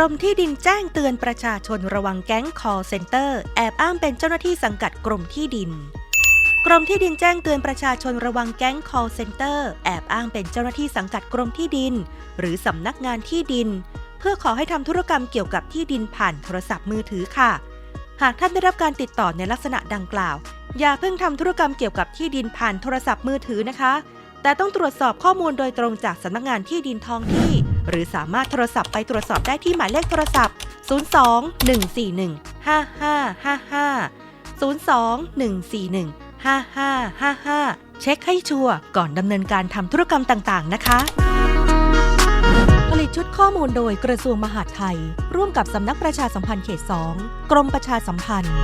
รมที่ดินแจ้งเตือนประชาชนระวังแก๊ง call center แอบอ้างเป็นเจ้าหน้าที่สังกัดกรมที่ดิน กรมที่ดินแจ้งเตือนประชาชนระวังแก๊ง call center แอบอ้างเป็นเจ้าหน้าที่สังกัดกรมที่ดิน หรือสำนักงานที่ดิน เพื่อขอให้ทำธุรกรรมเกี่ยวกับที่ดินผ่านโทรศัพท์มือถือค่ะ หากท่านได้รับการติดต่อในลักษณะดังกล่าว อย่าเพิ่งทำธุรกรรมเกี่ยวกับที่ดินผ่านโทรศัพท์มือถือนะคะ แต่ต้องตรวจสอบข้อมูลโดยตรงจากสำนักงานที่ดินท้องที่ หรือสามารถโทรศัพท์ไปตรวจสอบได้ที่หมายเลขโทรศัพท์ 02 141 5555 02 141 5555 เช็คให้ชัวร์ก่อนดำเนินการทำธุรกรรมต่างๆ นะคะ ผลิตชุดข้อมูลโดยกระทรวงมหาดไทย ร่วมกับสำนักประชาสัมพันธ์เขต 2 กรมประชาสัมพันธ์